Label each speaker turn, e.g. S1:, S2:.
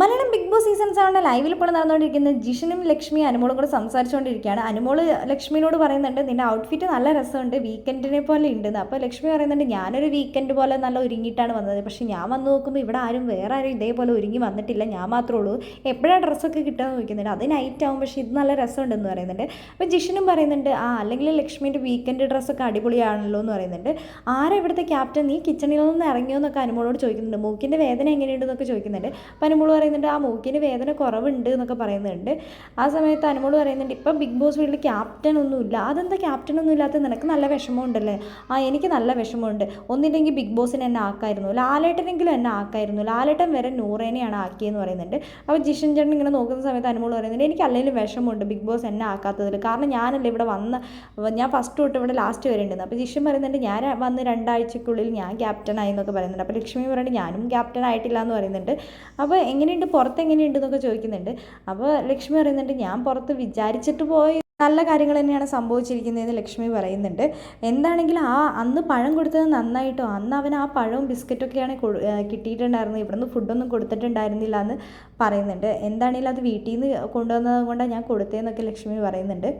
S1: Malayalam big boss season സെവന്റെ ലൈവിൽ ഇപ്പോൾ നടന്നുകൊണ്ടിരിക്കുന്ന ജിഷനും ലക്ഷ്മിയും അനുമോളും കൂടെ സംസാരിച്ചുകൊണ്ടിരിക്കുകയാണ്. അനുമോൾ ലക്ഷ്മിനോട് പറയുന്നുണ്ട് നിന്റെ ഔട്ട്ഫിറ്റ് നല്ല രസമുണ്ട് വീക്കെൻഡിനെ പോലെ ഉണ്ടെന്ന്. അപ്പോൾ ലക്ഷ്മി പറയുന്നുണ്ട് ഞാനൊരു വീക്കെൻഡ് പോലെ നല്ല ഒരുങ്ങിയിട്ടാണ് വന്നത്. പക്ഷേ ഞാൻ വന്ന് നോക്കുമ്പോൾ ഇവിടെ ആരും വേറെ ആരും ഇതേപോലെ ഒരുങ്ങി വന്നിട്ടില്ല. ഞാൻ മാത്രമേ ഉള്ളൂ. എപ്പോഴാണ് ഡ്രസ്സൊക്കെ കിട്ടാമെന്ന് നോക്കുന്നുണ്ട് അത് നൈറ്റ് ആവും പക്ഷേ ഇത് നല്ല രസമുണ്ടെന്ന് പറയുന്നുണ്ട്. അപ്പോൾ ജിഷനും പറയുന്നുണ്ട് ആ അല്ലെങ്കിൽ ലക്ഷ്മിന്റെ വീക്കെൻഡ് ഡ്രസ്സൊക്കെ അടിപൊളിയാണല്ലോ എന്ന് പറയുന്നുണ്ട്. ആരാ ഇവിടുത്തെ ക്യാപ്റ്റൻ നീ കിച്ചണിൽ നിന്ന് ഇറങ്ങിയോ എന്നൊക്കെ അനുമോളോട് ചോദിക്കുന്നുണ്ട്. മൂക്കിന്റെ വേദന എങ്ങനെയുണ്ടെന്നൊക്കെ ചോദിക്കുന്നുണ്ട്. അപ്പോൾ അനുമോൾ പറയുന്നുണ്ട് ആ മൂക്കിന് വേദന കുറവുണ്ട് എന്നൊക്കെ പറയുന്നുണ്ട്. ആ സമയത്ത് അനുമോൾ പറയുന്നുണ്ട് ഇപ്പം ബിഗ് ബോസ് വീട്ടിൽ ക്യാപ്റ്റൻ ഒന്നുമില്ല. അതെന്താ ക്യാപ്റ്റൻ ഒന്നും ഇല്ലാത്ത? നിനക്ക് നല്ല വിഷമമുണ്ടല്ലേ? ആ എനിക്ക് നല്ല വിഷമമുണ്ട്. ഒന്നില്ലെങ്കിൽ ബിഗ് ബോസിനെ എന്നെ ആക്കായിരുന്നു. ലാലേട്ടനെങ്കിലും എന്നെ ആക്കായിരുന്നു. ലാലേട്ടൻ വരെ നൂറേനെയാണ് ആക്കിയെന്ന് പറയുന്നുണ്ട്. അപ്പോൾ ജിഷൻ ചേട്ടൻ ഇങ്ങനെ നോക്കുന്ന സമയത്ത് അനുമോൾ പറയുന്നുണ്ട് എനിക്ക് അല്ലെങ്കിലും വിഷമമുണ്ട് ബിഗ് ബോസ് എന്നെ ആക്കാത്തതിൽ. കാരണം ഞാനല്ലേ ഇവിടെ വന്ന ഞാൻ ഫസ്റ്റ് തൊട്ട് ഇവിടെ ലാസ്റ്റ് വരെ ഉണ്ടെന്ന്. അപ്പോൾ ജിഷൻ പറയുന്നുണ്ട് ഞാൻ വന്ന് രണ്ടാഴ്ചക്കുള്ളിൽ ഞാൻ ക്യാപ്റ്റനായി എന്നൊക്കെ പറയുന്നുണ്ട്. അപ്പോൾ ലക്ഷ്മി പറയുന്നുണ്ട് ഞാനും ക്യാപ്റ്റൻ ആയിട്ടില്ല എന്ന് പറയുന്നുണ്ട്. അപ്പോൾ എങ്ങനെയുണ്ട്? പുറത്ത് എങ്ങനെയുണ്ട് എന്നൊക്കെ ചോദിക്കുന്നുണ്ട്. അപ്പോൾ ലക്ഷ്മി പറയുന്നുണ്ട് ഞാൻ പുറത്ത് വിചാരിച്ചിട്ട് പോയി നല്ല കാര്യങ്ങൾ തന്നെയാണ് സംഭവിച്ചിരിക്കുന്നതെന്ന് ലക്ഷ്മി പറയുന്നുണ്ട്. എന്താണെങ്കിലും ആ അന്ന് പഴം കൊടുത്തത് നന്നായിട്ടോ? അന്ന് അവൻ ആ പഴവും ബിസ്ക്കറ്റൊക്കെയാണ് കിട്ടിയിട്ടുണ്ടായിരുന്നത്. ഇവിടുന്ന് ഫുഡൊന്നും കൊടുത്തിട്ടുണ്ടായിരുന്നില്ല എന്ന് പറയുന്നുണ്ട്. എന്താണെങ്കിലും അത് വീട്ടിൽ നിന്ന് കൊണ്ടുവന്നത് കൊണ്ടാണ് ഞാൻ കൊടുത്തതെന്നൊക്കെ ലക്ഷ്മി പറയുന്നുണ്ട്.